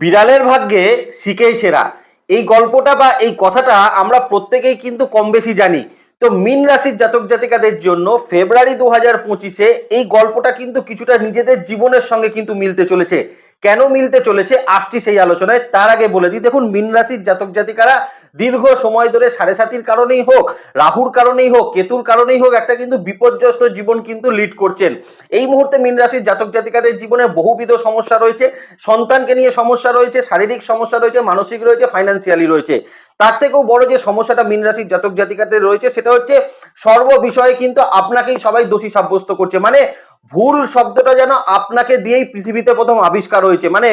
বিড়ালের ভাগ্যে শিকেই ছেঁড়া। এই গল্পটা বা এই কথাটা আমরা প্রত্যেকেই কিন্তু কম বেশি জানি। তো মিন রাশির জাতক জাতিকাদের জন্য ফেব্রুয়ারি দু হাজার পঁচিশে এই গল্পটা কিন্তু কিছুটা নিজেদের জীবনের সঙ্গে কিন্তু মিলতে চলেছে। কেন মিলতে চলেছে? আসছি সেই আলোচনায়। তার আগে বলে দিই, দেখুন, মিন রাশির জাতক জাতিকারা দীর্ঘ সময় ধরে সাড়ে সাতির কারণেই হোক, রাহুর কারণেই হোক, কেতুর কারণেই হোক, একটা কিন্তু বিপর্যস্ত জীবন কিন্তু লিড করছেন। এই মুহূর্তে মিন রাশির জাতক জাতিকাদের জীবনে বহুবিধ সমস্যা রয়েছে, সন্তানকে নিয়ে সমস্যা রয়েছে, শারীরিক সমস্যা রয়েছে, মানসিক রয়েছে ফাইন্যান্সিয়ালি রয়েছে। তার থেকেও বড় যে সমস্যাটা মিন রাশির জাতক জাতিকাদের রয়েছে, সেটা হচ্ছে সর্ব বিষয়ে কিন্তু আপনাকেই সবাই দোষী সাব্যস্ত করছে। মানে ভুল শব্দটা যেন আপনাকে দিয়েই পৃথিবীতে প্রথম আবিষ্কার হয়েছে। মানে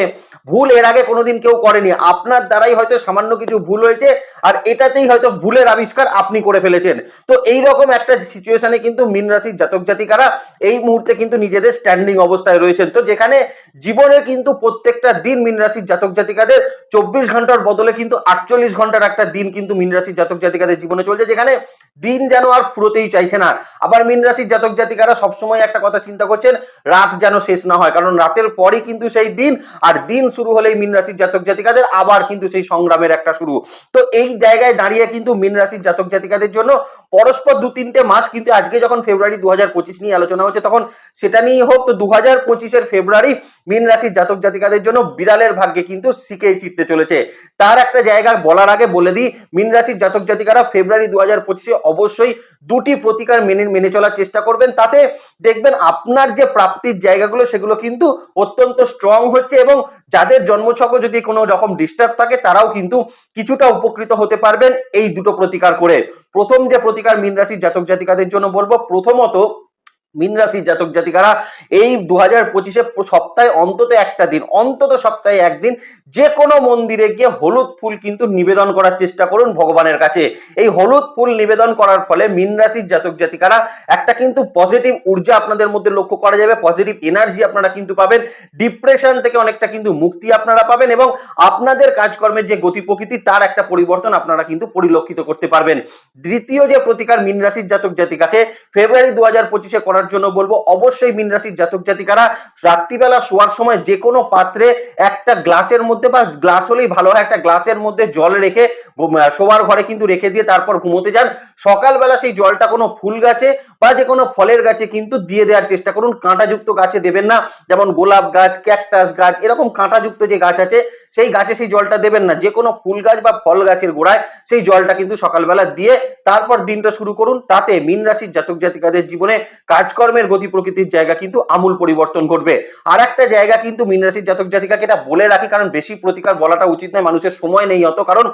ভুল এর আগে কোনোদিন কেউ করেনি। আপনার দ্বারাই হয়তো সামান্য কিছু ভুল হয়েছে আর এটাতেই হয়তো ভুলের আবিষ্কার আপনি করে ফেলেছেন। তো এই রকম একটা সিচুয়েশনে কিন্তু মিন রাশির জাতক জাতিকারা এই মুহূর্তে কিন্তু নিজেদের স্ট্যান্ডিং অবস্থায় রয়েছেন। তো যেখানে জীবনে কিন্তু প্রত্যেকটা দিন মিন রাশির জাতক জাতিকাদের চব্বিশ ঘণ্টার বদলে কিন্তু আটচল্লিশ ঘণ্টার একটা দিন কিন্তু মিন রাশির জাতক জাতিকাদের জীবনে চলছে। যেখানে দিন যেন আর ফুরোতেই চাইছে না। আবার মিন রাশির জাতক জাতিকারা সবসময় একটা কথা চিন্তা করছেন, রাত যেন শেষ না হয়। কারণ রাতের পরই কিন্তু সেই দিন, আর দিন শুরু হলেই মিন রাশির জাতক জাতিকাদের আবার কিন্তু সেই সংগ্রামের একটা শুরু। তো এই জায়গায় দাঁড়িয়ে কিন্তু মিন রাশির জাতক জাতিকাদের জন্য পরস্পর দু তিনটে মাস কিন্তু আজকে যখন ফেব্রুয়ারি দু হাজার পঁচিশ নিয়ে আলোচনা হচ্ছে, তখন সেটা নিয়েই হোক তো দু হাজার পঁচিশের ফেব্রুয়ারি মিন রাশির জাতক জাতিকাদের জন্য বিড়ালের ভাগ্যে কিন্তু শিখেই চিটতে চলেছে। তার একটা জায়গা বলার আগে বলে দিই, মিন রাশির জাতক জাতিকারা ফেব্রুয়ারি দু হাজার পঁচিশে অবশ্যই দুটি প্রতিকার মেনে মেনে চলার চেষ্টা করবেন। তাতে দেখবেন আপনার যে প্রাপ্তির জায়গাগুলো, সেগুলো কিন্তু অত্যন্ত স্ট্রং হচ্ছে এবং যাদের জন্মছক যদি কোনো রকম ডিস্টার্ব থাকে, তারাও কিন্তু কিছুটা উপকৃত হতে পারবেন, এই দুটো প্রতিকার করে। প্রথম যে প্রতিকার, মিন রাশির জাতক জাতিকাদের জন্য বলব, প্রথমত মিন রাশির জাতক জাতিকারা এই দু হাজার পঁচিশে সপ্তাহে অন্তত একটা দিন, অন্তত সপ্তাহে একদিন যে কোনো মন্দিরে গিয়ে হলুদ ফুল কিন্তু নিবেদন করার চেষ্টা করুন ভগবানের কাছে। এই হলুদ ফুল নিবেদন করার ফলে মিন রাশির জাতক জাতিকারা একটা কিন্তু পজিটিভ ঊর্জা আপনাদের মধ্যে লক্ষ্য করা যাবে পজিটিভ এনার্জি আপনারা কিন্তু পাবেন ডিপ্রেশন থেকে অনেকটা কিন্তু মুক্তি আপনারা পাবেন এবং আপনাদের কাজকর্মের যে গতি প্রকৃতি, তার একটা পরিবর্তন আপনারা কিন্তু পরিলক্ষিত করতে পারবেন। দ্বিতীয় যে প্রতিকার মিন রাশির জাতক জাতিকাকে ফেব্রুয়ারি দু হাজার পঁচিশে করার জন্য বলব, অবশ্যই মিন রাশির জাতক জাতিকারা রাত্রিবেলা শোয়ার সময় যে কোনো পাত্রে একটা গ্লাসের মধ্যে বা গ্লাস হলেই ভালো হয়, একটা গ্লাসের মধ্যে জল রেখে শোয়ার ঘরে কিন্তু রেখে দিয়ে তারপর ঘুমোতে যান। সকালবেলা সেই জলটা কোনো ফুল গাছে বা যে কোনো ফলের গাছে কিন্তু দিয়ে দেওয়ার চেষ্টা করুন। কাঁটাযুক্ত গাছে দেবেন না, যেমন গোলাপ গাছ, ক্যাকটাস গাছ, এরকম কাঁটাযুক্ত যে গাছ আছে, সেই গাছে সেই জলটা দেবেন না। যে কোনো ফুল গাছ বা ফল গাছের গোড়ায় সেই জলটা কিন্তু সকালবেলা দিয়ে তারপর দিনটা শুরু করুন। তাতে মিন রাশির জাতক জাতিকাদের জীবনে কাজকর্মের গতি প্রকৃতির জায়গা কিন্তু আমূল পরিবর্তন ঘটবে। আর একটা জায়গা কিন্তু মিন রাশির জাতক জাতিকাকে এটা বলে রাখি, কারণ বেশি প্রতিকার বলাটা উচিত নয়, মানুষের সময় নেই অত, কারণ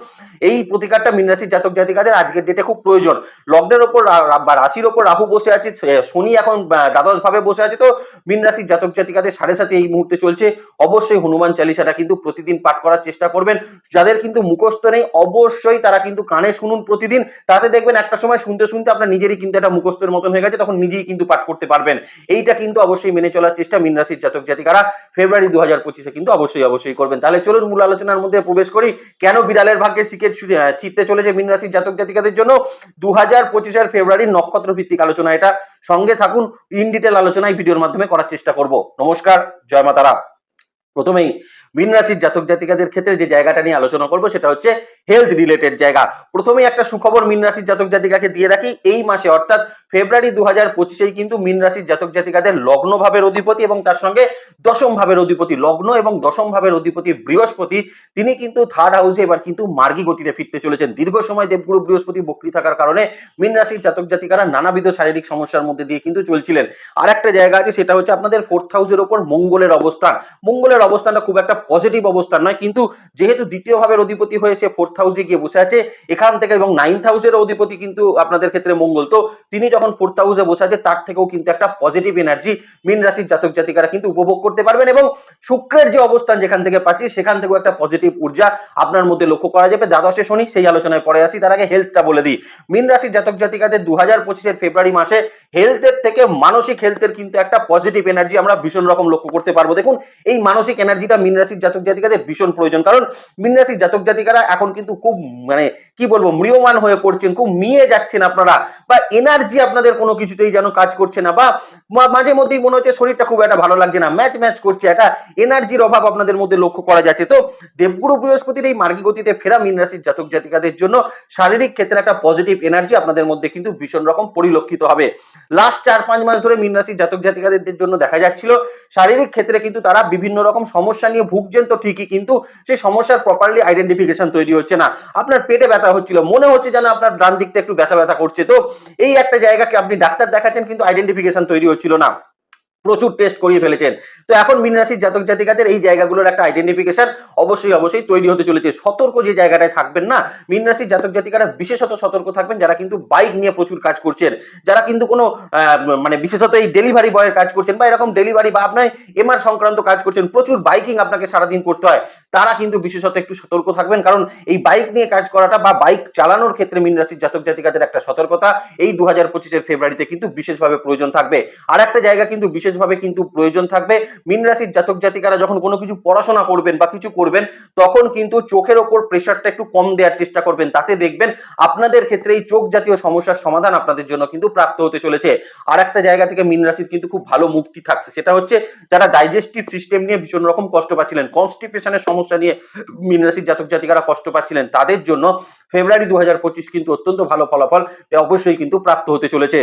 এই প্রতিকারটা মিন রাশির জাতক জাতিকাদের আজকের ডেটে খুব প্রয়োজন। লগ্নের ওপর বা রাশির ওপর রাহু বসে আছে শনি এখন দ্বাদশ ভাবে বসে আছে, তো মিন রাশির জাতক জাতিকাদের সাড়ে সাথে এই মুহূর্তে চলছে। অবশ্যই হনুমান চালিসাটা কিন্তু প্রতিদিন পাঠ করার চেষ্টা করবেন। যাদের কিন্তু মুখস্থ নেই, অবশ্যই তারা কিন্তু কানে শুনুন প্রতিদিন। তাতে দেখবেন একটা সময় শুনতে শুনতে আপনার নিজেরই কিন্তু একটা মুখস্থের মতন হয়ে গেছে, তখন নিজেই কিন্তু পাঠ করতে পারবেন। এইটা কিন্তু অবশ্যই মেনে চলার চেষ্টা মিন রাশির জাতক জাতিকারা। ফেব্রুয়ারি দু হাজার পঁচিশে কিন্তু অবশ্যই অবশ্যই করবেন। তাহলে চলুন মূল আলোচনার মধ্যে প্রবেশ করি। কেন বিড়ালের ভাগ্যে চিত্তে চলেছে মিন রাশির জাতক জাতিকাদের জন্য? দু হাজার পঁচিশের ফেব্রুয়ারির নক্ষত্র ভিত্তিক আলোচনা এটা। সঙ্গে থাকুন, ইন ডিটেল আলোচনায় ভিডিওর মাধ্যমে করার চেষ্টা করব। নমস্কার, জয় মাতারা। প্রথমেই, মীন রাশির জাতক জাতিকাদের ক্ষেত্রে যে জায়গাটা নিয়ে আলোচনা করব সেটা হচ্ছে হেলথ রিলেটেড জায়গা। প্রথমেই একটা সুখবর মীন রাশির জাতক জাতিকাকে দিয়ে রাখি, এই মাসে অর্থাৎ ফেব্রুয়ারি দু হাজার পঁচিশেই কিন্তু মীন রাশির জাতক জাতিকাদের লগ্ন ভাবের অধিপতি এবং তার সঙ্গে দশম ভাবের অধিপতি, লগ্ন এবং দশম ভাবের অধিপতি বৃহস্পতি, তিনি কিন্তু থার্ড হাউসে এবার কিন্তু মার্গী গতিতে ফিরতে চলেছেন। দীর্ঘ সময় দেবগুরু বৃহস্পতি বক্রি থাকার কারণে মীন রাশির জাতক জাতিকারা নানাবিধ শারীরিক সমস্যার মধ্যে দিয়ে কিন্তু চলছিলেন। আর একটা জায়গা আছে, সেটা হচ্ছে আপনাদের ফোর্থ হাউসের ওপর মঙ্গলের অবস্থান। মঙ্গলের অবস্থানটা খুব একটা পজিটিভ অবস্থান নয়, কিন্তু যেহেতু দ্বিতীয় ভাবের অধিপতি হয়ে সে ফোর্থ হাউসে গিয়ে বসে আছে, এখান থেকে এবং নাইন্থ হাউসের অধিপতি কিন্তু আপনাদের ক্ষেত্রে মঙ্গল। তো তিনি যখন ফোর্থ হাউসে বসে আছে, তার থেকেও কিন্তু একটা পজিটিভ এনার্জি মীন রাশির জাতক জাতিকারা কিন্তু উপভোগ করতে পারবেন এবং শুক্রের যে অবস্থান যেখান থেকে পাচ্ছি, সেখান থেকেও একটা পজিটিভ ঊর্জা আপনার মধ্যে লক্ষ্য করা যাবে। দ্বাদশে শনি, সেই আলোচনায় পরে আসি, তার আগে হেলথটা বলে দিই। মীন রাশির জাতক জাতিকাদের দু হাজার পঁচিশের ফেব্রুয়ারি মাসে হেলথের থেকে মানসিক হেলথের কিন্তু একটা পজিটিভ এনার্জি আমরা ভীষণ রকম লক্ষ্য করতে পারব। দেখুন, এই মানসিক এনার্জিটা মীন রাশির জাতক জাতিকাদের ভীষণ প্রয়োজন। কারণ মীন রাশির জাতক জাতিকারা এখন কিন্তু খুব মানে কি বলব মৃয়মান হয়ে পড়ছেন, খুব মিয়ে যাচ্ছেন আপনারা। বা এনার্জি আপনাদের কোনো কিছুতেই যেন কাজ করছে না। বা মাঝে মধ্যেই মনে হচ্ছে শরীরটা খুব একটা ভালো লাগছে না। ম্যাচ ম্যাচ করছে। একটা এনার্জির অভাব আপনাদের মধ্যে লক্ষ্য করা যাচ্ছে। তো দেবগুরু বৃহস্পতির এই মার্গী গতিতে ফেরা মীন রাশির জাতক জাতিকাদের জন্য শারীরিক ক্ষেত্রে একটা পজিটিভ এনার্জি আপনাদের মধ্যে কিন্তু ভীষণ রকম পরিলক্ষিত হবে। লাস্ট চার, পাঁচ মাস ধরে মীন রাশির জাতক জাতিকাদের জন্য দেখা যাচ্ছিল, শারীরিক ক্ষেত্রে কিন্তু তারা বিভিন্ন রকম সমস্যা নিয়ে ভুগছেন তো ঠিকই, কিন্তু সেই সমস্যার প্রপারলি আইডেন্টিফিকেশন তৈরি হচ্ছে। না। আপনার পেটে ব্যথা হচ্ছিল, মনে হচ্ছে যেন আপনার ডান দিকটা একটু ব্যথা ব্যথা করছে। তো এই একটা জায়গাকে আপনি ডাক্তার দেখাচ্ছেন, কিন্তু আইডেন্টিফিকেশন তৈরি হচ্ছিল না। প্রচুর টেস্ট করিয়ে ফেলেছেন। তো এখন মীন রাশির জাতক জাতিকাদের এই জায়গাগুলোর একটা আইডেন্টিফিকেশন অবশ্যই অবশ্যই তৈরি হতে চলেছে। সতর্ক যে জায়গাটায় থাকবেন না, মীন রাশির জাতক জাতিকারা বিশেষত সতর্ক থাকবেন। যারা কিন্তু বাইক নিয়ে প্রচুর কাজ করছেন, যারা কিন্তু কোনো মানে বিশেষত এই ডেলিভারি বয়ের কাজ করছেন বা এরকম ডেলিভারি বা আপনার এমআর সংক্রান্ত কাজ করছেন, প্রচুর বাইকিং আপনাকে সারাদিন করতে হয়। তারা কিন্তু বিশেষত একটু সতর্ক থাকবেন। কারণ এই বাইক নিয়ে কাজ করাটা বা বাইক চালানোর ক্ষেত্রে মিন রাশির জাতক জাতিকাদের একটা সতর্কতা। এই দু হাজার পঁচিশের ফেব্রুয়ারিতে কিন্তু বিশেষভাবে প্রয়োজন থাকবে। আর একটা জায়গা কিন্তু বিশেষভাবে কিন্তু প্রয়োজন থাকবে। মীন রাশির জাতক জাতিকারা যখন কোনো কিছু পড়াশোনা করবেন বা কিছু করবেন, তখন কিন্তু চোখের ওপর প্রেশারটা একটু কম দেওয়ার চেষ্টা করবেন। তাতে দেখবেন আপনাদের ক্ষেত্রে এই চোখ জাতীয় সমস্যার সমাধান আপনাদের জন্য কিন্তু প্রাপ্ত হতে চলেছে। আর একটা জায়গা থেকে মীন রাশির কিন্তু খুব ভালো মুক্তি থাকছে। সেটা হচ্ছে যারা ডাইজেস্টিভ সিস্টেম নিয়ে ভীষণ রকম কষ্ট পাচ্ছিলেন কনস্টিপেশনের সমস্যা নিয়ে মিন রাশির জাতক জাতিকারা কষ্ট পাচ্ছিলেন, তাদের জন্য ফেব্রুয়ারি দু হাজার পঁচিশ কিন্তু অত্যন্ত ভালো ফলাফল অবশ্যই কিন্তু প্রাপ্ত হতে চলেছে।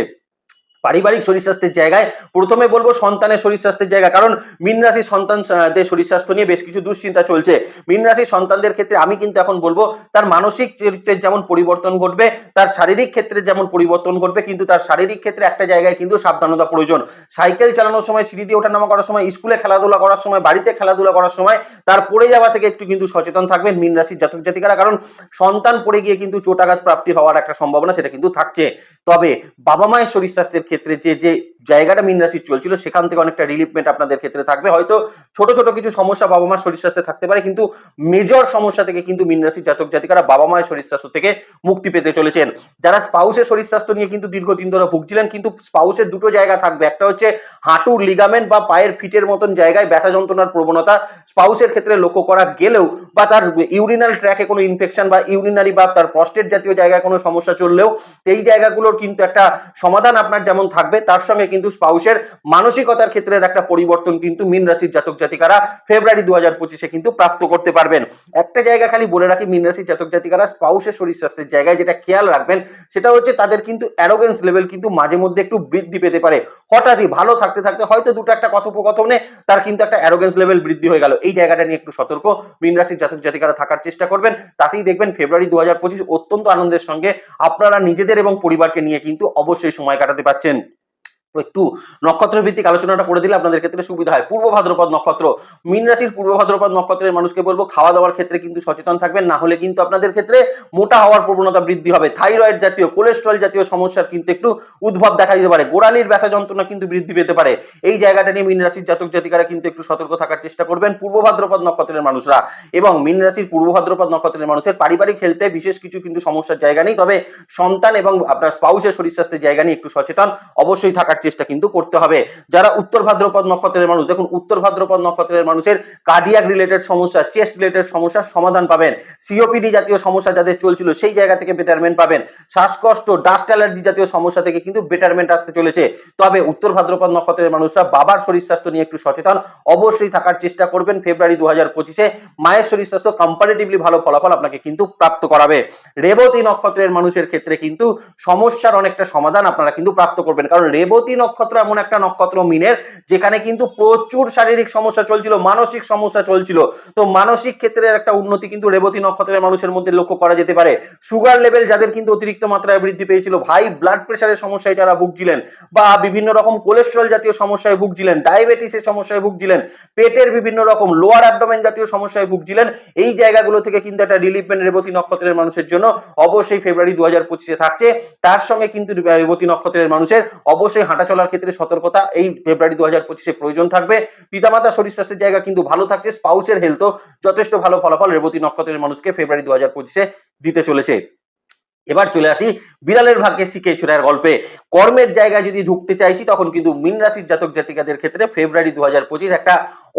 পারিবারিক শরীর স্বাস্থ্যের জায়গায় প্রথমে বলব সন্তানের শরীর স্বাস্থ্যের জায়গা। কারণ মীন রাশির সন্তানদের শরীর স্বাস্থ্য নিয়ে বেশ কিছু দুশ্চিন্তা চলছে। মীন রাশির সন্তানদের ক্ষেত্রে আমি কিন্তু এখন বলব, তার মানসিক চরিত্রের যেমন পরিবর্তন ঘটবে, তার শারীরিক ক্ষেত্রে যেমন পরিবর্তন ঘটবে, কিন্তু তার শারীরিক ক্ষেত্রে একটা জায়গায় কিন্তু সাবধানতা প্রয়োজন। সাইকেল চালানোর সময়, সিঁড়ি দিয়ে ওঠানামা করার সময়, স্কুলে খেলাধুলা করার সময়, বাড়িতে খেলাধুলা করার সময়, তার পড়ে যাওয়া থেকে একটু কিন্তু সচেতন থাকবেন মীন রাশির জাতক জাতিকারা। কারণ সন্তান পড়ে গিয়ে কিন্তু চোটাঘাত প্রাপ্তি হওয়ার একটা সম্ভাবনা সেটা কিন্তু থাকছে। তবে বাবা মায়ের শরীর স্বাস্থ্যের ক্ষেত্রে যে যে জায়গাটা মীন রাশির চলছিল, সেখান থেকে অনেকটা রিলিফমেন্ট আপনাদের ক্ষেত্রে থাকবে। হয়তো ছোট ছোট কিছু সমস্যা বাবা মার শরীর স্বাস্থ্যে থাকতে পারে, কিন্তু মেজর সমস্যা থেকে কিন্তু মীন রাশির জাতক জাতিকারা বাবা মায়ের শরীর স্বাস্থ্য থেকে মুক্তি পেতে চলেছেন। যারা স্পাউসের শরীর স্বাস্থ্য নিয়ে কিন্তু দীর্ঘদিন ধরে ভুগছিলেন, কিন্তু স্পাউসের দুটো জায়গা থাকবে। একটা হচ্ছে হাঁটুর লিগামেন্ট বা পায়ের ফিটের মতন জায়গায় ব্যথা যন্ত্রণার প্রবণতা। স্পাউসের ক্ষেত্রে লক্ষ্য করা গেলেও বা তার ইউরিনাল ট্র্যাকে কোনো ইনফেকশন বা ইউরিনারি বা তার প্রস্টেট জাতীয় জায়গায় কোনো সমস্যা চললেও এই জায়গাগুলোর কিন্তু একটা সমাধান আপনার যেমন থাকবে। তার সঙ্গে কিন্তু স্পাউসের মানসিকতার ক্ষেত্রের একটা পরিবর্তন কিন্তু মীন রাশির জাতক জাতিকারা ফেব্রুয়ারি দু হাজার পঁচিশে কিন্তু প্রাপ্ত করতে পারবেন। একটা জায়গা খালি বলে রাখি, মীন রাশির জাতক জাতিকারা স্পাউসের শরীর স্বাস্থ্যের জায়গায় যেটা খেয়াল রাখবেন, সেটা হচ্ছে তাদের কিন্তু অ্যারোগেন্স লেভেল কিন্তু মাঝে মধ্যে একটু বৃদ্ধি পেতে পারে। হঠাৎই ভালো থাকতে থাকতে হয়তো দুটো একটা কথোপকথনে তার কিন্তু একটা অ্যারোগেন্স লেভেল বৃদ্ধি হয়ে গেল। এই জায়গাটা নিয়ে একটু সতর্ক। মিন রাশির জাতক জাতিকারা থাকার চেষ্টা করবেন। তাতেই দেখবেন ফেব্রুয়ারি দু হাজার পঁচিশ অত্যন্ত আনন্দের সঙ্গে আপনারা নিজেদের এবং পরিবারকে নিয়ে কিন্তু অবশ্যই সময় কাটাতে পারছেন। তো একটু নক্ষত্র ভিত্তিক আলোচনাটা করে দিলে আপনাদের ক্ষেত্রে সুবিধা হয়। পূর্ব ভাদ্রপদ নক্ষত্র, মিন রাশির পূর্ব ভাদ্রপদ নক্ষত্রের মানুষকে বলব, খাওয়া দাওয়ার ক্ষেত্রে কিন্তু সচেতন থাকবেন, না হলে কিন্তু আপনাদের ক্ষেত্রে মোটা হওয়ার প্রবণতা বৃদ্ধি হবে। থাইরয়েড জাতীয়, কোলেস্ট্রল জাতীয় সমস্যার কিন্তু একটু উদ্ভব দেখা দিতে পারে। গোড়ালির ব্যথা যন্ত্রণা কিন্তু বৃদ্ধি পেতে পারে। এই জায়গাটা নিয়ে মিন রাশির জাতক জাতিকারা কিন্তু একটু সতর্ক থাকার চেষ্টা করবেন পূর্ব ভাদ্রপদ নক্ষত্রের মানুষরা। এবং মিন রাশির পূর্ব ভাদ্রপদ নক্ষত্রের মানুষের পারিবারিক হেলথে বিশেষ কিছু কিন্তু সমস্যার জায়গা নেই। তবে সন্তান এবং আপনার স্পাউসের শরীর স্বাস্থ্যের জায়গা নিয়ে একটু সচেতন, অবশ্যই থাকার চেষ্টা কিন্তু করতে হবে। যারা উত্তর ভাদ্রপদ নক্ষত্রের মানুষ, দেখুন, উত্তর ভাদ্রপদ নক্ষত্রের মানুষের কার্ডিয়াক রিলেটেড সমস্যা চেস্ট রিলেটেড সমস্যার সমাধান পাবেন। সিওপিডি জাতীয় সমস্যা যাদের চলছিল, সেই জায়গা থেকে বেটারমেন্ট পাবেন। শ্বাসকষ্ট ডাস্ট অ্যালার্জি জাতীয় সমস্যা থেকে কিন্তু বেটারমেন্ট আসতে চলেছে। তবে উত্তর ভাদ্রপদ নক্ষত্রের মানুষরা বাবার শরীর স্বাস্থ্য নিয়ে একটু সচেতন। অবশ্যই থাকার চেষ্টা করবেন ফেব্রুয়ারি দু হাজার পঁচিশে। মায়ের শরীর স্বাস্থ্য কম্পারেটিভলি ভালো ফলাফল আপনাকে কিন্তু প্রাপ্ত করাবে। রেবতী নক্ষত্রের মানুষের ক্ষেত্রে কিন্তু সমস্যার অনেকটা সমাধান আপনারা কিন্তু প্রাপ্ত করবেন। কারণ রেবতী নক্ষত্র এমন একটা নক্ষত্র মিনের, যেখানে কিন্তু প্রচুর শারীরিক সমস্যা চলছিল, মানসিক সমস্যা চলছিল। তো মানসিক ক্ষেত্রের একটা উন্নতি কিন্তু রেবতী নক্ষত্রের মানুষের মধ্যে লক্ষ্য করা যেতে পারে। সুগার লেভেল যাদের কিন্তু অতিরিক্ত মাত্রায় বৃদ্ধি পেয়েছিল ভাই ব্লাড প্রেশারের সমস্যায় যারা ভুগছিলেন, বা বিভিন্ন রকম কোলেস্ট্রল জাতীয় সমস্যায় ভুগছিলেন ডায়াবেটিসের সমস্যায় ভুগছিলেন, পেটের বিভিন্ন রকম লোয়ার অ্যাবডোমেন জাতীয় সমস্যায় ভুগছিলেন, এই জায়গাগুলো থেকে কিন্তু একটা রিলিফমেন্ট রেবতী নক্ষত্রের মানুষের জন্য অবশ্যই ফেব্রুয়ারি দু হাজার পঁচিশে থাকছে। তার সঙ্গে কিন্তু রেবতী নক্ষত্রের মানুষের অবশ্যই হাঁটা চলার ক্ষেত্রে সতর্কতা, এই ফেব্রুয়ারি দু হাজার পঁচিশে প্রয়োজন থাকবে। পিতামাতার শরীর স্বাস্থ্যের জায়গা কিন্তু ভালো থাকছে, স্পাউসের হেলথও যথেষ্ট ভালো ফলাফল রেবতী নক্ষত্রের মানুষকে ফেব্রুয়ারি দু হাজার পঁচিশে দিতে চলেছে। এবার চলে আসি বিড়ালের ভাগ্যে শিখে ছোড়ার গল্পে। কর্মের জায়গায় যদি ঢুকতে চাইছি, তখন কিন্তু মিন রাশির জাতক জাতিকাদের ক্ষেত্রে ফেব্রুয়ারি দু হাজার পঁচিশ একটা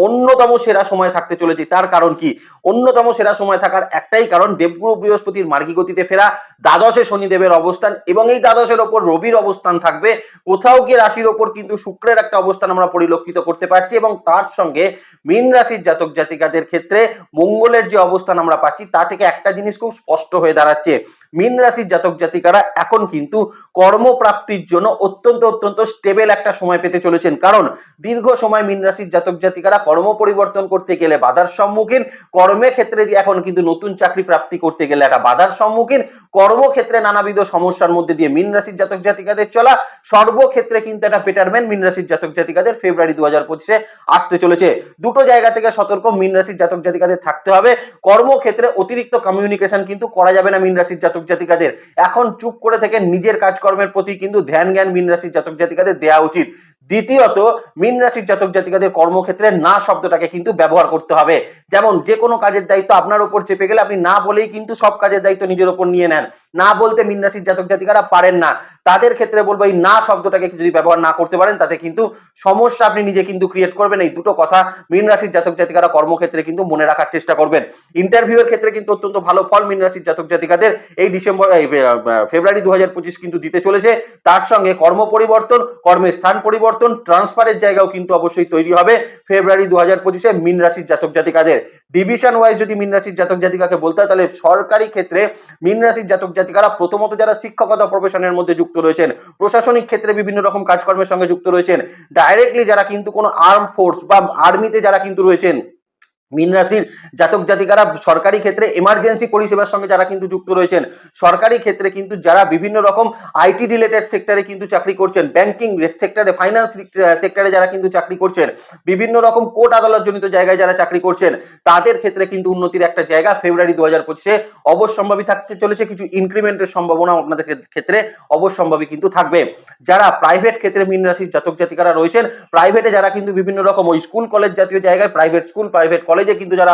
অন্যতম সেরা সময় থাকতে চলেছে। তার কারণ কি? অন্যতম সেরা সময় থাকার একটাই কারণ দেবগুরু বৃহস্পতির মার্গী গতিতে ফেরা, দ্বাদশে শনিদেবের অবস্থান এবং এই দ্বাদশের ওপর রবির অবস্থান থাকবে। কোথাও গিয়ে রাশির ওপর কিন্তু শুক্রের একটা অবস্থান আমরা পরিলক্ষিত করতে পারছি এবং তার সঙ্গে মীন রাশির জাতক জাতিকাদের ক্ষেত্রে মঙ্গলের যে অবস্থান আমরা পাচ্ছি, তা থেকে একটা জিনিস খুব স্পষ্ট হয়ে দাঁড়াচ্ছে। মীন রাশির জাতক জাতিকারা এখন কিন্তু কর্মপ্রাপ্তির জন্য অত্যন্ত অত্যন্ত স্টেবেল একটা সময় পেতে চলেছেন। কারণ দীর্ঘ সময় মীন রাশির জাতক জাতিকারা কর্ম পরিবর্তন করতে গেলে বাধার সম্মুখীন। কর্মের ক্ষেত্রে এখন কিন্তু নতুন চাকরি প্রাপ্তি করতে গেলে একটা বাধার সম্মুখীন। কর্মক্ষেত্রে নানাবিধ সমস্যার মধ্যে দিয়ে মীন রাশির জাতক জাতিকাদের চলা। সর্বক্ষেত্রে কিন্তু একটা বেটারমেন্ট মীন রাশির জাতক জাতিকাদের ফেব্রুয়ারি দু হাজার পঁচিশে আসতে চলেছে। দুটো জায়গা থেকে সতর্ক মীন রাশির জাতক জাতিকাদের থাকতে হবে। কর্মক্ষেত্রে অতিরিক্ত কমিউনিকেশন কিন্তু করা যাবে না মীন রাশির জাতক জাতিকাদের। এখন চুপ করে থেকে নিজের কাজকর্মের প্রতি কিন্তু ধ্যান জ্ঞান মীন রাশির জাতক জাতিকাদের দেওয়া উচিত। দ্বিতীয়ত, মীন রাশির জাতক জাতিকাদের কর্মক্ষেত্রে না শব্দটাকে কিন্তু ব্যবহার করতে হবে। যেমন যে কোনো কাজের দায়িত্ব আপনার উপর চেপে গেলে আপনি না বলেই কিন্তু সব কাজের দায়িত্ব নিজের উপর নিয়ে নেন। না বলতে মীন রাশির জাতক জাতিকারা পারেন না। তাদের ক্ষেত্রে বলব এই না শব্দটাকে যদি ব্যবহার না করতে পারেন, তাতে কিন্তু সমস্যা আপনি নিজে কিন্তু ক্রিয়েট করবেন। এই দুটো কথা মীন রাশির জাতক জাতিকারা কর্মক্ষেত্রে কিন্তু মনে রাখার চেষ্টা করবেন। ইন্টারভিউ এর ক্ষেত্রে কিন্তু অত্যন্ত ভালো ফল মীন রাশির জাতক জাতিকাদের এই ডিসেম্বর ফেব্রুয়ারি দু কিন্তু দিতে চলেছে। তার সঙ্গে কর্ম পরিবর্তন কর্মের স্থান পরিবর্তন ট্রান্সফারের জায়গাও কিন্তু অবশ্যই তৈরি হবে। ফেব্রুয়ারি দু হাজার পঁচিশে মিন রাশির জাতক জাতিকাদের। ডিভিশন ওয়াইজ যদি মিন রাশির জাতক জাতিকাকে বলতে হয়, তাহলে সরকারি ক্ষেত্রে মিন রাশির জাতক জাতিকারা প্রথমত যারা শিক্ষকতা প্রফেশনের মধ্যে যুক্ত রয়েছেন, প্রশাসনিক ক্ষেত্রে বিভিন্ন রকম কাজকর্মের সঙ্গে যুক্ত রয়েছেন ডাইরেক্টলি যারা কিন্তু কোনো আর্ম ফোর্স বা আর্মিতে যারা কিন্তু রয়েছেন মীন রাশির জাতক জাতিকারা সরকারি ক্ষেত্রে এমার্জেন্সি পরিষেবার সঙ্গে যারা কিন্তু যুক্ত রয়েছেন, সরকারি ক্ষেত্রে কিন্তু যারা বিভিন্ন রকম আইটি রিলেটেড সেক্টরে কিন্তু চাকরি করছেন ব্যাংকিং সেক্টরে ফাইন্যান্স সেক্টরে যারা কিন্তু চাকরি করছেন, বিভিন্ন রকম কোর্ট আদালত জনিত জায়গায় যারা চাকরি করছেন, তাদের ক্ষেত্রে কিন্তু উন্নতির একটা জায়গা ফেব্রুয়ারি দু হাজার পঁচিশে অবশ্যম্ভাবী থাকতে চলেছে, কিছু ইনক্রিমেন্টের সম্ভাবনা আপনাদের ক্ষেত্রে অবশ্যম্ভাবী কিন্তু থাকবে। যারা প্রাইভেট ক্ষেত্রে মিন রাশির জাতক জাতিকারা রয়েছেন প্রাইভেটে যারা কিন্তু বিভিন্ন রকম ওই স্কুল কলেজ জাতীয় জায়গায় প্রাইভেট স্কুল প্রাইভেট কলেজে কিন্তু যারা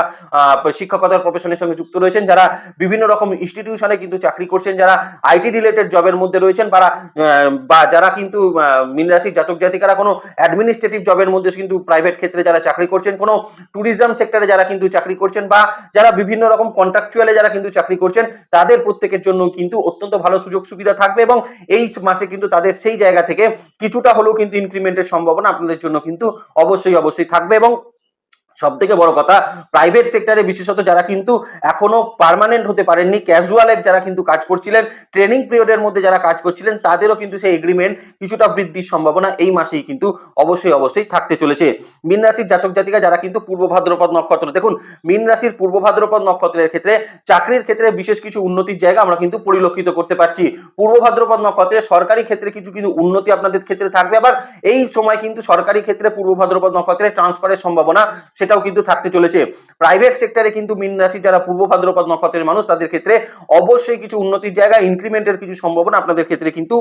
শিক্ষকতার প্রফেশনের সঙ্গে যুক্ত রয়েছেন যারা বিভিন্ন রকম ইনস্টিটিউশনে কিন্তু চাকরি করছেন যারা আইটি রিলেটেড জবের মধ্যে রয়েছেন বা বা যারা কিন্তু আহ, মীন রাশির জাতক জাতিকারা কোনো অ্যাডমিনিস্ট্রেটিভ জবের মধ্যে কিন্তু প্রাইভেট ক্ষেত্রে যারা চাকরি করছেন কোনো ট্যুরিজম সেক্টরে যারা কিন্তু চাকরি করছেন বা যারা বিভিন্ন রকম কন্ট্রাকচুয়ালে যারা কিন্তু চাকরি করছেন তাদের প্রত্যেকের জন্য কিন্তু অত্যন্ত ভালো সুযোগ সুবিধা থাকবে এবং এই মাসে কিন্তু তাদের সেই জায়গা থেকে কিছুটা হলেও কিন্তু ইনক্রিমেন্টের সম্ভাবনা আপনাদের জন্য কিন্তু অবশ্যই অবশ্যই থাকবে এবং সব থেকে বড় কথা প্রাইভেট সেক্টরে বিশেষত যারা কিন্তু এখনও পার্মানেন্ট হতে পারেননি ক্যাজুয়াল যারা কিন্তু কাজ করছিলেন ট্রেনিং পিরিয়ডের মধ্যে যারা কাজ করছিলেন, তাদেরও কিন্তু সেই এগ্রিমেন্ট কিছুটা বৃদ্ধির সম্ভাবনা এই মাসেই কিন্তু অবশ্যই অবশ্যই থাকতে চলেছে। মীন রাশির জাতক জাতিকা যারা কিন্তু পূর্ব ভাদ্রপদ নক্ষত্র, দেখুন, মীন রাশির পূর্ব ভাদ্রপদ নক্ষত্রের ক্ষেত্রে, চাকরির ক্ষেত্রে বিশেষ কিছু উন্নতির জায়গা আমরা কিন্তু পরিলক্ষিত করতে পারছি। পূর্ব ভাদ্রপদ নক্ষত্রে সরকারি ক্ষেত্রে কিছু কিন্তু উন্নতি আপনাদের ক্ষেত্রে থাকবে, আবার এই সময় কিন্তু সরকারি ক্ষেত্রে পূর্ব ভাদ্রপদ নক্ষত্রে ট্রান্সফারের সম্ভাবনা সেটাও কিন্তু থাকতে চলেছে। প্রাইভেট সেক্টরে কিন্তু মিন রাশি যারা পূর্ব ভাদ্রপদ নক্ষত্রের মানুষ, তাদের ক্ষেত্রে অবশ্যই কিছু উন্নতির জায়গা ইনক্রিমেন্টের কিছু সম্ভাবনা আপনাদের ক্ষেত্রে কিন্তু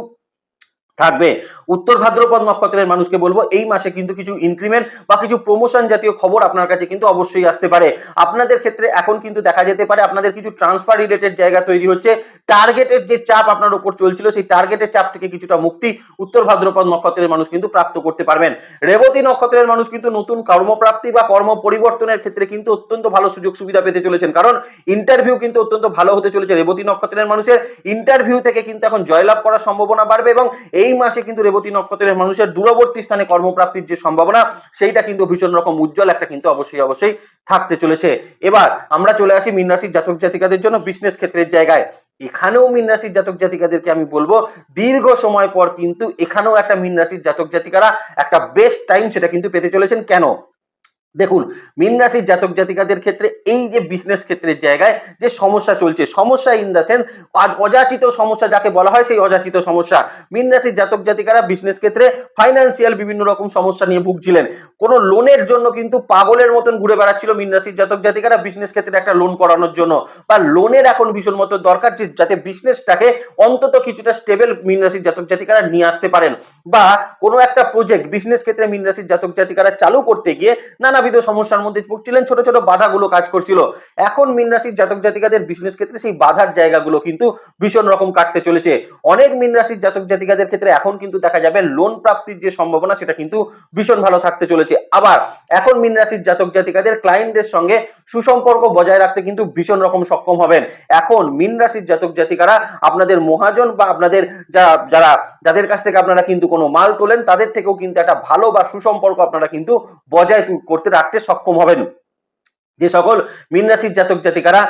থাকবে। উত্তর ভাদ্রপদ নক্ষত্রের মানুষকে বলব, এই মাসে কিন্তু কিছু ইনক্রিমেন্ট বা কিছু প্রমোশন জাতীয় খবর আপনার কাছে কিন্তু অবশ্যই আসতে পারে। আপনাদের ক্ষেত্রে এখন কিন্তু দেখা যেতে পারে, আপনাদের কিছু ট্রান্সফার রিলেটেড জায়গা তৈরি হচ্ছে। টার্গেটের যে চাপ আপনার উপর চলছিল, সেই টার্গেটের চাপ থেকে কিছুটা মুক্তি উত্তর ভাদ্রপদ নক্ষত্রের মানুষ কিন্তু প্রাপ্ত করতে পারবেন। রেবতী নক্ষত্রের মানুষ কিন্তু নতুন কর্মপ্রাপ্তি বা কর্ম পরিবর্তনের ক্ষেত্রে কিন্তু অত্যন্ত ভালো সুযোগ সুবিধা পেতে চলেছেন। কারণ ইন্টারভিউ কিন্তু অত্যন্ত ভালো হতে চলেছে। রেবতী নক্ষত্রের মানুষের ইন্টারভিউ থেকে কিন্তু এখন জয়লাভ করার সম্ভাবনা বাড়বে এবং এই মাসে কিন্তু রেবতী নক্ষত্রের মানুষের দূরবর্তী স্থানে কর্মপ্রাপ্তির যে সম্ভাবনা, সেইটা কিন্তু ভীষণ রকম উজ্জ্বল একটা কিন্তু অবশ্যই অবশ্যই থাকতে চলেছে। এবার আমরা চলে আসি মীন রাশির জাতক জাতিকাদের জন্য বিজনেস ক্ষেত্রের জায়গায়। এখানেও মীন রাশির জাতক জাতিকাদেরকে আমি বলব, দীর্ঘ সময় পর কিন্তু এখানেও একটা মীন রাশির জাতক জাতিকারা একটা বেস্ট টাইম সেটা কিন্তু পেতে চলেছেন। কেন? দেখুন, মীন রাশির জাতক জাতিকাদের ক্ষেত্রে এই যে বিজনেস ক্ষেত্রের জায়গায় যে সমস্যা চলছে, সমস্যা ইন দ্য সেন্স অযাচিত সমস্যা যাকে বলা হয় সেই অযাচিত সমস্যা। মীন রাশির জাতক জাতিকারা বিজনেস ক্ষেত্রে ফাইন্যান্সিয়াল বিভিন্ন রকম সমস্যা নিয়ে ভুগছিলেন। কোনো লোনের জন্য কিন্তু পাগলের মতন ঘুরে বেড়াচ্ছিল মীন রাশির জাতক জাতিকারা বিজনেস ক্ষেত্রে একটা লোন করানোর জন্য। বা লোনের এখন ভীষণ মতো দরকার যে, যাতে বিজনেসটাকে অন্তত কিছুটা স্টেবল মীন রাশির জাতক জাতিকারা নিয়ে আসতে পারেন। বা কোনো একটা প্রজেক্ট বিজনেস ক্ষেত্রে মীন রাশির জাতক জাতিকারা চালু করতে গিয়ে নানা নানাবিধ সমস্যার মধ্যে পড়ছিলেন, ছোট ছোট বাধাগুলো কাজ করছিল। এখন মিন রাশির জাতক জাতিকাদের বিজনেস ক্ষেত্রে সেই বাধার জায়গাগুলো কিন্তু ভীষণ রকম কাটতে চলেছে। অনেক মিন রাশির জাতক জাতিকাদের ক্ষেত্রে এখন কিন্তু দেখা যাবে লোন প্রাপ্তির যে সম্ভাবনা, সেটা কিন্তু ভীষণ ভালো থাকতে চলেছে। আবার এখন মিন রাশির জাতক জাতিকাদের ক্লায়েন্টদের সঙ্গে সুসম্পর্ক বজায় রাখতে কিন্তু ভীষণ রকম সক্ষম হবেন। এখন মিন রাশির জাতক জাতিকারা আপনাদের মহাজন বা আপনাদের যারা, যাদের কাছ থেকে আপনারা কিন্তু কোনো মাল তোলেন, তাদের থেকেও কিন্তু একটা ভালো বা সুসম্পর্ক আপনারা কিন্তু বজায় করতে রাখতে সক্ষম হবেন। যে সকল মিন রাশির জাতক জাতিকারা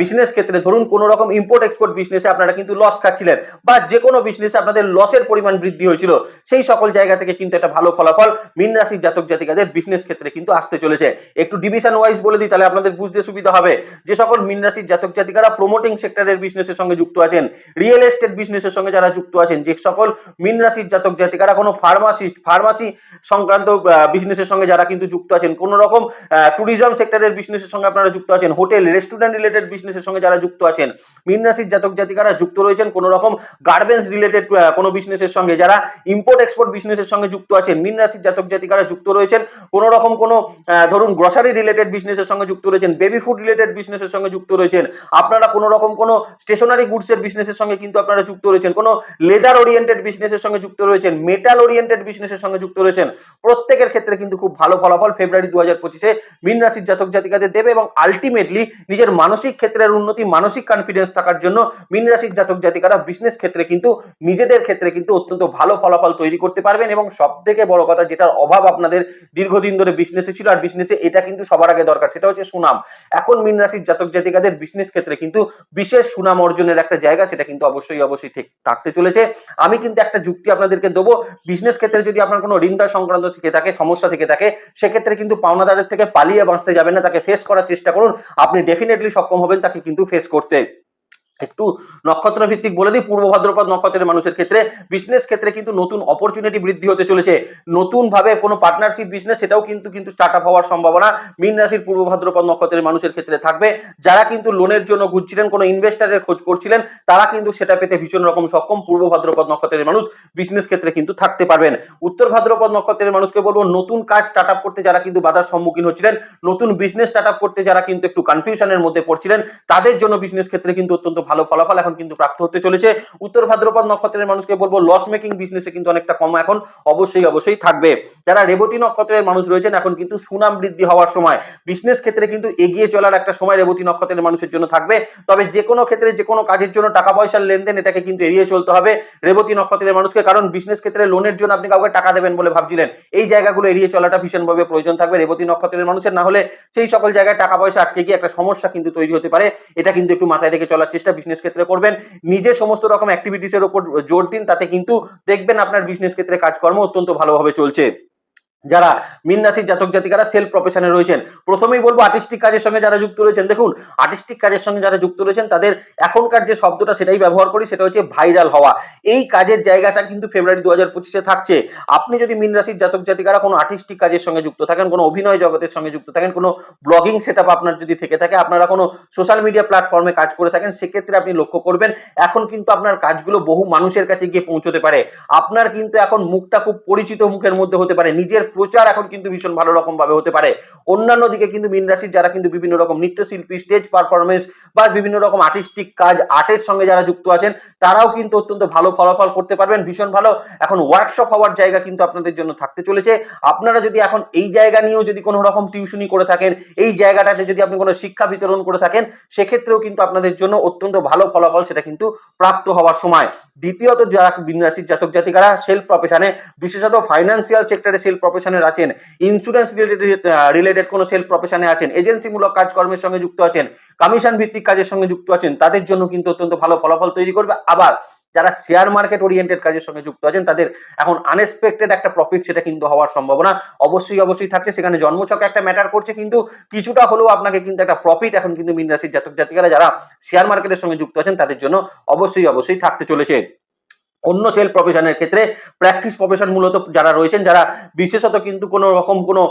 বিজনেস ক্ষেত্রে ধরুন কোনো রকম ইম্পোর্ট এক্সপোর্ট বিজনেসে আপনারা কিন্তু লস খাচ্ছিলেন বা যে কোনো বিজনেসে আপনাদের লসের পরিমাণ বৃদ্ধি হয়েছিল, সেই সকল জায়গা থেকে কিন্তু একটা ভালো ফলাফল মিন রাশির জাতক জাতিকাদের বিজনেস ক্ষেত্রে কিন্তু আসতে চলেছে। একটু ডিভিশন ওয়াইজ বলে দিই, তাহলে আপনাদের বুঝতে সুবিধা হবে। যে সকল মিন রাশির জাতক জাতিকারা প্রমোটিং সেক্টরের বিজনেসের সঙ্গে যুক্ত আছেন রিয়েল এস্টেট বিজনেসের সঙ্গে যারা যুক্ত আছেন, যে সকল মিন রাশির জাতক জাতিকারা, কোনো ফার্মাসিস্ট ফার্মাসি সংক্রান্ত বিজনেসের সঙ্গে যারা কিন্তু যুক্ত আছেন, কোনো রকম ট্যুরিজম সেক্টরের বিজনেসের সঙ্গে আপনারা যুক্ত আছেন হোটেল রেস্টুরেন্ট রিলেটেড বিজনেসের সঙ্গে যারা যুক্ত আছেন মিন রাশির জাতক জাতিকারা যুক্ত রয়েছেন কোনো রকম গার্মেন্টস রিলেটেড কোনো বিজনেসের সঙ্গে, যারা ইম্পোর্ট এক্সপোর্ট বিজনেসের সঙ্গে যুক্ত আছেন মিন রাশির জাতক জাতিকারা যুক্ত রয়েছেন কোনো রকম কোনো ধরুন গ্রসারি রিলেটেড বিজনেসের সঙ্গে যুক্ত রয়েছেন বেবি ফুড রিলেটেড বিজনেসের সঙ্গে যুক্ত রয়েছেন, আপনারা কোনো রকম কোনো স্টেশনারি গুডসের বিজনেসের সঙ্গে কিন্তু আপনারা যুক্ত রয়েছেন, কোনো লেদার ওরিয়েন্টেড বিজনেসের সঙ্গে যুক্ত রয়েছেন মেটাল ওরিয়েন্টেড বিজনেসের সঙ্গে যুক্ত রয়েছেন, প্রত্যেকের ক্ষেত্রে কিন্তু খুব ভালো ফলাফল ফেব্রুয়ারি দু হাজার পঁচিশে মিন রাশির জাতক জাতিকাদের দেবে এবং আলটিমেটলি নিজের মানসিক ক্ষেত্রের উন্নতি, মানসিক কনফিডেন্স থাকার জন্য মিন রাশির জাতক জাতিকারা বিজনেস ক্ষেত্রে কিন্তু, নিজেদের ক্ষেত্রে কিন্তু অত্যন্ত ভালো ফলাফল তৈরি করতে পারবেন এবং সব থেকে বড় কথা যেটার অভাব আপনাদের দীর্ঘদিন ধরে বিজনেসে ছিল আর বিজনেসে এটা কিন্তু সবার আগে দরকার, সেটা হচ্ছে সুনাম। এখন মিন রাশির জাতক জাতিকাদের বিজনেস ক্ষেত্রে কিন্তু বিশেষ সুনাম অর্জনের একটা জায়গা সেটা কিন্তু অবশ্যই অবশ্যই ঠিক থাকতে চলেছে। আমি কিন্তু একটা যুক্তি আপনাদেরকে দেবো বিজনেস ক্ষেত্রে যদি আপনার কোনো ঋণদার সংক্রান্ত থেকে থাকে, সমস্যা থেকে থাকে, সেক্ষেত্রে কিন্তু পাওনাদারের থেকে পালিয়ে বাঁচতে যাবেন না, তাকে ফেস করার চেষ্টা করুন। আপনি ডেফিনেটলি সক্ষম হবেন তাকে কিন্তু ফেস করতে। একটু নক্ষত্র ভিত্তিক বলে দিই, পূর্ব ভাদ্রপদ নক্ষত্রের মানুষের ক্ষেত্রে। বিজনেস ক্ষেত্রে কিন্তু নতুন অপরচুনিটি বৃদ্ধি হতে চলেছে। নতুন ভাবে কোনো পার্টনারশিপ বিজনেস সেটাও কিন্তু কিন্তু স্টার্ট আপ হওয়ার সম্ভাবনা মীন রাশির পূর্ব ভাদ্রপদ নক্ষত্রের মানুষের ক্ষেত্রে থাকবে। যারা কিন্তু লোনের জন্য ঘুরছিলেন, কোনো ইনভেস্টারের খোঁজ করছিলেন, তারা কিন্তু সেটা পেতে ভীষণ রকম সক্ষম পূর্ব ভাদ্রপদ নক্ষত্রের মানুষ বিজনেস ক্ষেত্রে কিন্তু থাকতে পারবেন। উত্তর ভাদ্রপদ নক্ষত্রের মানুষকে বলব, নতুন কাজ স্টার্ট আপ করতে যারা কিন্তু বাধার সম্মুখীন হচ্ছিলেন, নতুন বিজনেস স্টার্ট আপ করতে যারা কিন্তু একটু কনফিউশনের মধ্যে পড়ছিলেন, তাদের জন্য বিজনেস ক্ষেত্রে কিন্তু অত্যন্ত ভালো ফলাফল এখন কিন্তু প্রাপ্ত হতে চলেছে। উত্তর ভাদ্রপদ নক্ষত্রের মানুষকে বলব লস মেকিং বিজনেসে কিন্তু অনেকটা কম এখন, অবশ্যই অবশ্যই থাকবে। যারা রেবতী নক্ষত্রের মানুষ রয়েছেন, এখন কিন্তু সুনাম বৃদ্ধি হওয়ার সময় বিজনেস ক্ষেত্রে কিন্তু এগিয়ে চলার একটা সময় রেবতী নক্ষত্রের মানুষের জন্য থাকবে। তবে যে কোনো ক্ষেত্রে, যে কোনো কাজের জন্য টাকা পয়সার লেনদেন এটাকে কিন্তু এড়িয়ে চলতে হবে রেবতী নক্ষত্রের মানুষকে, কারণ বিজনেস ক্ষেত্রে লোনের জন্য আপনি কাউকে টাকা দেবেন বলে ভাবছিলেন। এই জায়গাগুলো এড়িয়ে চলাটা ভীষণভাবে প্রয়োজন থাকবে রেবতী নক্ষত্রের মানুষের। না হলে সেই সকল জায়গায় টাকা পয়সা আটকে গিয়ে একটা সমস্যা কিন্তু তৈরি হতে পারে। এটা কিন্তু একটু মাথায় রেখে চলার চেষ্টা। বিজনেস ক্ষেত্রে করবেন। নিজে সমস্ত রকম অ্যাক্টিভিটিসের উপর জোর দিন, তাতে কিন্তু দেখবেন আপনার বিজনেস ক্ষেত্রে কাজকর্ম অত্যন্ত ভালোভাবে চলছে। যারা মিন রাশির জাতক জাতিকারা সেলফ প্রফেশনে রয়েছেন। প্রথমেই বলব আর্টিস্টিক কাজের সঙ্গে যারা যুক্ত রয়েছেন। দেখুন আর্টিস্টিক কাজের সঙ্গে যারা যুক্ত রয়েছেন, তাদের এখনকার যে শব্দটা সেটাই ব্যবহার করি, সেটা হচ্ছে ভাইরাল হওয়া। এই কাজের জায়গাটা কিন্তু ফেব্রুয়ারি দু হাজার পঁচিশে থাকছে। আপনি যদি মিন রাশির জাতক জাতিকারা কোনো আর্টিস্টিক কাজের সঙ্গে যুক্ত থাকেন, কোনো অভিনয় জগতের সঙ্গে যুক্ত থাকেন, কোনো ব্লগিং সেট আপনার যদি থেকে থাকে, আপনারা কোনো সোশ্যাল মিডিয়া প্ল্যাটফর্মে কাজ করে থাকেন, সেক্ষেত্রে আপনি লক্ষ্য করবেন, এখন কিন্তু আপনার কাজগুলো বহু মানুষের কাছে গিয়ে পৌঁছতে পারে। আপনার কিন্তু এখন মুখটা খুব পরিচিত মুখের মধ্যে হতে পারে। নিজের প্রচার এখন কিন্তু ভীষণ ভালো রকম ভাবে হতে পারে। অন্যান্য দিকে কিন্তু মিন রাশির যারা কিন্তু বিভিন্ন রকম নৃত্যশিল্পী স্টেজ পারফরমেন্স বা বিভিন্ন রকম আর্টিস্টিক কাজ আর্টের সঙ্গে যারা যুক্ত আছেন, তারাও কিন্তু অত্যন্ত ভালো ফলাফল করতে পারবেন, ভীষণ ভালো। এখন ওয়ার্কশপ হওয়ার জায়গা কিন্তু আপনাদের জন্য থাকতে চলেছে। আপনারা যদি এখন এই জায়গা নিয়েও যদি কোনো রকম টিউশনি করে থাকেন, এই জায়গাটাতে যদি আপনি কোনো শিক্ষা বিতরণ করে থাকেন, সেক্ষেত্রেও কিন্তু আপনাদের জন্য অত্যন্ত ভালো ফলাফল সেটা কিন্তু প্রাপ্ত হওয়ার সময়। দ্বিতীয়ত যারা মিন রাশির জাতক জাতিকারা সেলফ প্রফেশনে বিশেষত ফাইন্যান্সিয়াল সেক্টরে সেলফ প্রফেশনের আছেন ইন্স্যুরেন্স রিলেটেড রিলেটেড কোনো সেলফ প্রফেশনে আছেন এজেন্সিমূলক কাজকর্মের সঙ্গে যুক্ত আছেন কমিশন ভিত্তিক কাজের সঙ্গে যুক্ত আছেন, তাদের জন্য কিন্তু অত্যন্ত ভালো ফলাফল তৈরি করবে। আবার যারা শেয়ার মার্কেট ওরিয়েন্টেড কাজের সঙ্গে যুক্ত আছেন, তাদের এখন আনএক্সপেক্টেড একটা প্রফিট সেটা কিন্তু হওয়ার সম্ভাবনা অবশ্যই অবশ্যই থাকছে। সেখানে জন্মছকে একটা ম্যাটার করছে, কিন্তু কিছুটা হলেও আপনাকে কিন্তু একটা প্রফিট এখন কিন্তু মিন রাশির জাতক জাতিকারা যারা শেয়ার মার্কেটের সঙ্গে যুক্ত আছেন, তাদের জন্য অবশ্যই অবশ্যই থাকতে চলেছে। অন্য সেল প্রফেশনের ক্ষেত্রে প্র্যাকটিস প্রফেশন মূলত যারা রয়েছেন, যারা বিশেষত কিন্তু কোনো রকম কোনো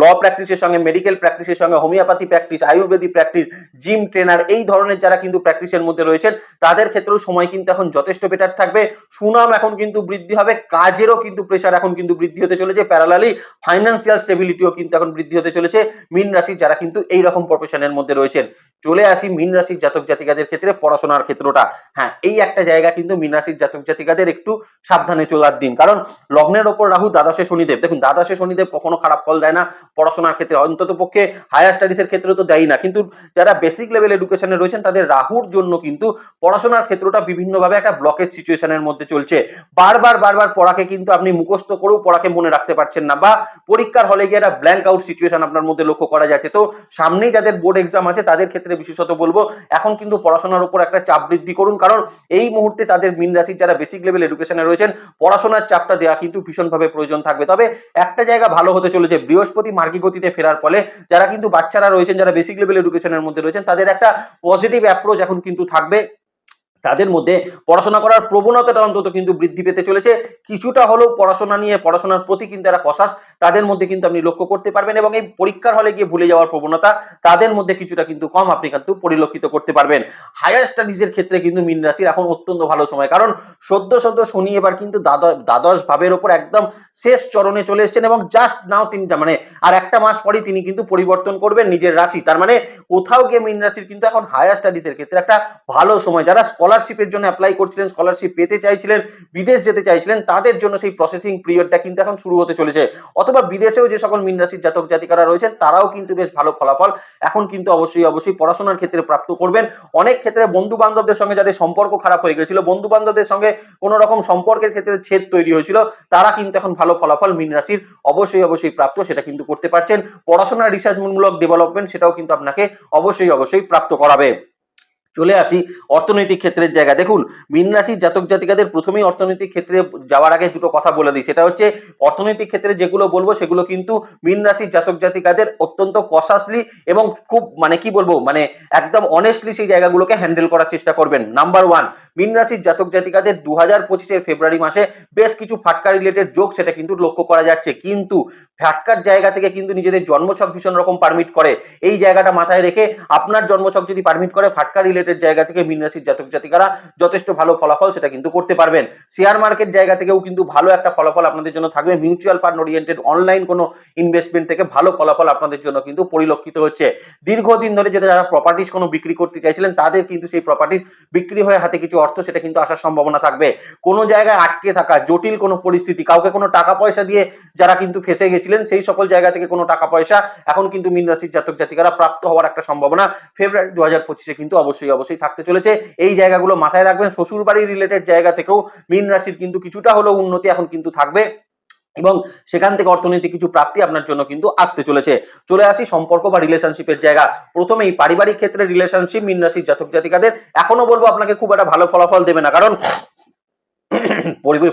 ল প্র্যাকটিসের সঙ্গে মেডিকেল প্র্যাকটিসের সঙ্গে homeopathy practice ayurvedic practice gym trainer এই ধরনের যারা কিন্তু প্র্যাকটিসের মধ্যে রয়েছেন, তাদের ক্ষেত্রেও সময় কিন্তু এখন যথেষ্ট বেটার থাকবে। সুনাম এখন কিন্তু বৃদ্ধি হবে, কাজেরও কিন্তু প্রেশার এখন কিন্তু বৃদ্ধি হতে চলেছে প্যারালালি ফাইন্যান্সিয়াল স্টেবিলিটিও কিন্তু এখন বৃদ্ধি হতে চলেছে, মিন রাশির যারা কিন্তু এই রকম প্রফেশনের মধ্যে রয়েছেন। চলে আসি মিন রাশির জাতক জাতিকাদের ক্ষেত্রে, পড়াশোনার ক্ষেত্রটা। হ্যাঁ এই একটা জায়গা কিন্তু মিন রাশির জাতক জাতিকাদের একটু সাবধানে চলার দিন। কারণ লগ্নের ওপর রাহু, দ্বাদশে শনিদেব। দেখুন, দ্বাদশে শনিদেব কখনো খারাপ ফল দেয় না, পড়াশোনার ক্ষেত্রে। অন্তত পক্ষে হায়ার স্টাডিজের ক্ষেত্রে তো দেয় না। কিন্তু যারা বেসিক লেভেল এডুকেশনে রয়েছেন, তাদের রাহুর জন্য কিন্তু পড়াশোনার ক্ষেত্রটা বিভিন্নভাবে একটা ব্লকেজ সিচুয়েশনের মধ্যে চলছে। বারবার বারবার পড়াকে কিন্তু আপনি মুখস্থ করেও পড়াকে মনে রাখতে পারছেন না। বা পরীক্ষার হলে গিয়ে একটা ব্ল্যাঙ্ক আউট সিচুয়েশন আপনার মধ্যে লক্ষ্য করা যাচ্ছে। তো সামনেই যাদের বোর্ড এক্সাম আছে, তাদের ক্ষেত্রে বিশেষত বলব, এখন কিন্তু পড়াশোনার উপর একটা চাপ বৃদ্ধি করুন। কারণ এই মুহূর্তে তাদের মিন রাশির যারা বেসিক লেভেল এডুকেশনে রয়েছেন, পড়াশোনার চাপটা দেওয়া কিন্তু ভীষণভাবে প্রয়োজন থাকবে। তবে একটা জায়গা ভালো হতে চলেছে, বৃহস্পতি মার্গী গতিতে ফেরার ফলে যারা কিন্তু বাচ্চারা রয়েছেন, যারা বেসিক লেভেল এডুকেশনের মধ্যে রয়েছেন, তাদের একটা পজিটিভ অ্যাপ্রোচ এখন কিন্তু থাকবে। তাদের মধ্যে পড়াশোনা করার প্রবণতাটা অন্তত কিন্তু বৃদ্ধি পেতে চলেছে। কিছুটা হলেও পড়াশোনা নিয়ে, পড়াশোনার প্রতি কিন্তু একটা কষাস, তাদের মধ্যে কিন্তু আপনি লক্ষ্য করতে পারবেন এবং এই পরীক্ষার হলে গিয়ে ভুলে যাওয়ার প্রবণতা, তাদের মধ্যে কিছুটা কিন্তু কম আপনি কিন্তু পরিলক্ষিত করতে পারবেন। হায়ার স্টাডিজের ক্ষেত্রে কিন্তু মিন রাশির এখন অত্যন্ত ভালো সময়, কারণ সদ্য সদ্য শনি এবার কিন্তু দ্বাদশ ভাবের ওপর একদম শেষ চরণে চলে এসেছেন এবং জাস্ট নাও তিনটা মানে আর একটা মাস পরেই তিনি কিন্তু পরিবর্তন করবেন নিজের রাশি। তার মানে কোথাও গিয়ে মিন রাশির কিন্তু এখন হায়ার স্টাডিজের ক্ষেত্রে একটা ভালো সময়, যারা স্কলারশিপের জন্য অ্যাপ্লাই করছিলেন স্কলারশিপ পেতে চাইছিলেন, বিদেশ যেতে চাইছিলেন, তাদের জন্য সেই প্রসেসিং পিরিয়ডটা কিন্তু এখন শুরু হতে চলেছে। অথবা বিদেশেও যে সকল মিন রাশির জাতক জাতিকারা রয়েছেন, তারাও কিন্তু বেশ ভালো ফলাফল এখন কিন্তু অবশ্যই অবশ্যই পড়াশোনার ক্ষেত্রে প্রাপ্ত করবেন। অনেক ক্ষেত্রে বন্ধু বান্ধবদের সঙ্গে যাদের সম্পর্ক খারাপ হয়ে গেছিল বন্ধু বান্ধবদের সঙ্গে কোনো রকম সম্পর্কের ক্ষেত্রে ছেদ তৈরি হয়েছিল, তারা কিন্তু এখন ভালো ফলাফল মিন রাশির অবশ্যই অবশ্যই প্রাপ্ত, সেটা কিন্তু করতে পারছেন। পড়াশোনার রিসার্চমূলক ডেভেলপমেন্ট সেটাও কিন্তু আপনাকে অবশ্যই অবশ্যই প্রাপ্ত করাবে। চলে আসি অর্থনৈতিক ক্ষেত্রের জায়গা দেখুন, মীন রাশির জাতক জাতিকাদের প্রথমেই অর্থনৈতিক ক্ষেত্রে যাওয়ার আগে দুটো কথা বলে দিই। সেটা হচ্ছে, অর্থনৈতিক ক্ষেত্রে যেগুলো বলব সেগুলো কিন্তু মীন রাশির জাতক জাতিকাদের অত্যন্ত কসাসলি এবং খুব মানে কি বলব মানে একদম অনেস্টলি সেই জায়গাগুলোকে হ্যান্ডেল করার চেষ্টা করবেন। নাম্বার ওয়ান মীন রাশির জাতক জাতিকাদের দু হাজার পঁচিশের ফেব্রুয়ারি মাসে বেশ কিছু ফাটকা রিলেটেড যোগ সেটা কিন্তু লক্ষ্য করা যাচ্ছে। কিন্তু ফাটকার জায়গা থেকে কিন্তু নিজেদের জন্মছক ভীষণ রকম পারমিট করে। এই জায়গাটা মাথায় রেখে আপনার জন্মছক যদি পারমিট করে ফাটকা রিলেটেড জায়গা থেকে মীন রাশির জাতক জাতিকারা যথেষ্ট ভালো ফলাফল সেটা কিন্তু করতে পারবেন। শেয়ার মার্কেট জায়গা থেকেও কিন্তু ভালো একটা ফলাফল আপনাদের জন্য থাকবে। মিউচুয়াল ফান্ড ওরিয়েন্টেড অনলাইন কোনো ইনভেস্টমেন্ট থেকে ভালো ফলাফল আপনাদের জন্য কিন্তু পরিলক্ষিত হচ্ছে। দীর্ঘদিন ধরে যেটা যারা প্রপার্টিস কোনো বিক্রি করতে চাইছিলেন, তাদের কিন্তু সেই প্রপার্টিস বিক্রি হয়ে হাতে কিছু অর্থ সেটা কিন্তু আসার সম্ভাবনা থাকবে। কোনো জায়গায় আটকে থাকা, জটিল কোনো পরিস্থিতি, কাউকে কোনো টাকা পয়সা দিয়ে যারা কিন্তু ফেসে গেছিলেন, সেই সকল জায়গা থেকে কোনো টাকা পয়সা এখন কিন্তু মীন রাশির জাতক জাতিকারা প্রাপ্ত হওয়ার একটা সম্ভাবনা। ফেব্রুয়ারি দু হাজার পঁচিশে কিন্তু অবশ্যই অবশ্যই থাকতে চলেছে। এই জায়গাগুলো মাথায় রাখবেন শ্বশুর বাড়ি রিলেটেড জায়গা থেকেও মীন রাশির কিন্তু কিছুটা হলেও উন্নতি এখন কিন্তু থাকবে এবং সেখান থেকে অর্থনৈতিক কিছু প্রাপ্তি আপনার জন্য কিন্তু আসতে চলেছে। চলে আসি সম্পর্ক বা রিলেশনশিপের জায়গা। প্রথমেই পারিবারিক ক্ষেত্রে রিলেশনশিপ মীন রাশির জাতক জাতিকাদের এখনও বলব আপনাকে খুব একটা ভালো ফলাফল দেবে না। কারণ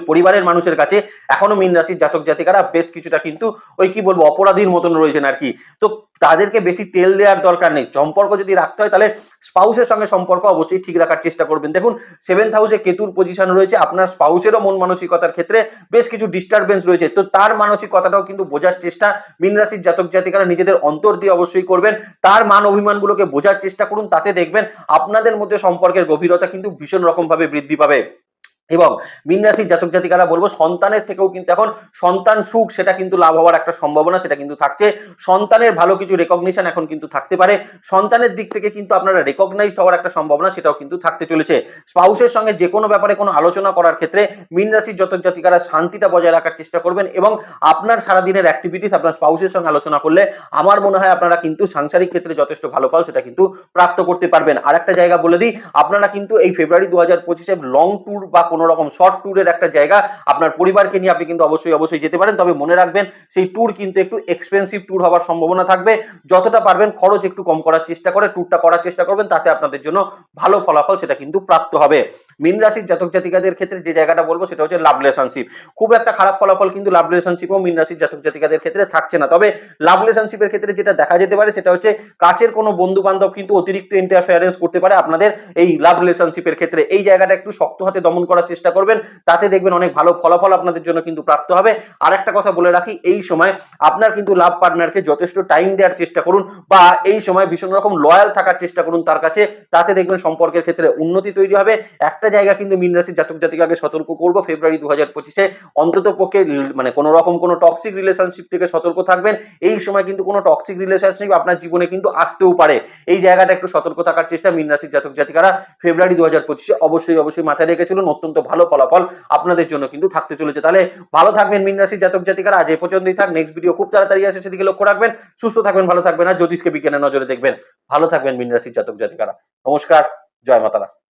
পরিবারের মানুষের কাছে এখনও মীন রাশির জাতক জাতিকারা বেশ কিছুটা কিন্তু ওই কি বলব, অপরাধীর মতন রয়েছেন আর কি। তো তাদেরকে বেশি তেল দেওয়ার দরকার নেই। সম্পর্ক যদি রাখতে হয় তাহলে স্পাউসের সঙ্গে সম্পর্ক অবশ্যই ঠিক রাখার চেষ্টা করবেন। দেখুন সেভেন্থ হাউসে কেতুর পজিশন রয়েছে। আপনার স্পাউসেরও মন মানসিকতার ক্ষেত্রে বেশ কিছু ডিস্টারবেন্স রয়েছে। তো তার মানসিকতাটাও কিন্তু বোঝার চেষ্টা মীন রাশির জাতক জাতিকারা নিজেদের অন্তর দিয়ে অবশ্যই করবেন। তার মান অভিমানগুলোকে বোঝার চেষ্টা করুন। তাতে দেখবেন আপনাদের মধ্যে সম্পর্কের গভীরতা কিন্তু ভীষণ রকম ভাবে বৃদ্ধি পাবে। এবং মিন রাশির জাতক জাতিকারা বলব, সন্তানের থেকেও কিন্তু এখন সন্তান সুখ, সেটা কিন্তু লাভ হওয়ার একটা সম্ভাবনা, সেটা কিন্তু থাকছে। সন্তানের ভালো কিছু রেকগনিশন এখন কিন্তু থাকতে পারে। সন্তানের দিক থেকে কিন্তু আপনারা রেকগনাইজড হওয়ার একটা সম্ভাবনা, সেটাও কিন্তু থাকতে চলেছে। স্পাউসের সঙ্গে যে কোনো ব্যাপারে কোনো আলোচনা করার ক্ষেত্রে মিন রাশির জাতক জাতিকারা শান্তিটা বজায় রাখার চেষ্টা করবেন এবং আপনার সারাদিনের অ্যাক্টিভিটিস আপনার স্পাউসের সঙ্গে আলোচনা করলে আমার মনে হয় আপনারা কিন্তু সাংসারিক ক্ষেত্রে যথেষ্ট ভালো ফল সেটা কিন্তু প্রাপ্ত করতে পারবেন। আর একটা জায়গা বলে দিই, আপনারা কিন্তু এই ফেব্রুয়ারি দু হাজার লং ট্যুর বা কোনো রকম শর্ট ট্যুরের একটা জায়গা আপনার পরিবারকে নিয়ে আপনি কিন্তু অবশ্যই অবশ্যই যেতে পারেন। তবে মনে রাখবেন, সেই ট্যুর কিন্তু একটু এক্সপেন্সিভ ট্যুর হওয়ার সম্ভাবনা থাকবে। যতটা পারবেন খরচ একটু কম করার চেষ্টা করে ট্যুরটা করার চেষ্টা করবেন, তাতে আপনাদের জন্য ভালো ফলাফল সেটা কিন্তু প্রাপ্ত হবে। মীন রাশির জাতক জাতিকাদের ক্ষেত্রে যে জায়গাটা বলব, সেটা হচ্ছে লাভ রিলেশনশিপ খুব একটা খারাপ ফলাফল কিন্তু লাভ রিলেশনশিপও মীন রাশির জাতক জাতিকাদের ক্ষেত্রে থাকছে না। তবে লাভ রিলেশনশিপের ক্ষেত্রে যেটা দেখা যেতে পারে, সেটা হচ্ছে কাছের কোনো বন্ধু বান্ধব কিন্তু অতিরিক্ত ইন্টারফেয়ারেন্স করতে পারে আপনাদের এই লাভ রিলেশনশিপের ক্ষেত্রে। এই জায়গাটা একটু শক্ত হাতে দমন করার করার চেষ্টা করবেন। তাতে দেখবেন অনেক ভালো ফলাফল আপনাদের জন্য কিন্তু প্রাপ্ত হবে। আর একটা কথা বলে রাখি, এই সময় আপনার কিন্তু লাভ পার্টনারকে যথেষ্ট টাইম দেওয়ার চেষ্টা করুন বা এই সময় ভীষণ রকম লয়াল থাকার চেষ্টা করুন তার কাছে। তাতে দেখবেন সম্পর্কের ক্ষেত্রে উন্নতি তৈরি হবে। একটা জায়গা কিন্তু মীন রাশির জাতক জাতিকাকে সতর্ক করব ফেব্রুয়ারি দু হাজার পঁচিশে। অন্তত পক্ষে মানে কোনো রকম কোনো টক্সিক রিলেশনশিপ থেকে সতর্ক থাকবেন। এই সময় কিন্তু কোনো টক্সিক রিলেশনশিপ আপনার জীবনে কিন্তু আসতেও পারে। এই জায়গাটা একটু সতর্ক থাকার চেষ্টা মীন রাশির জাতক জাতিকারা। ফেব্রুয়ারি দু হাজার পঁচিশে অবশ্যই অবশ্যই মাথায় রেখে চলুন। অত্যন্ত ভালো ফলাফল আপনাদের জন্য কিন্তু থাকতে চলেছে। তাহলে ভালো থাকবেন মীন জাতক জাতিকারা। আজ এ পর্যন্তই থাক। নেক্সট ভিডিও খুব তাড়াতাড়ি আসে, সেদিকে লক্ষ্য রাখবেন। সুস্থ থাকবেন, ভালো থাকবেন আর জ্যোতিষকে বিজ্ঞানের নজরে দেখবেন। ভালো থাকবেন মীন রাশির জাতক জাতিকারা। নমস্কার। জয় মাতারা।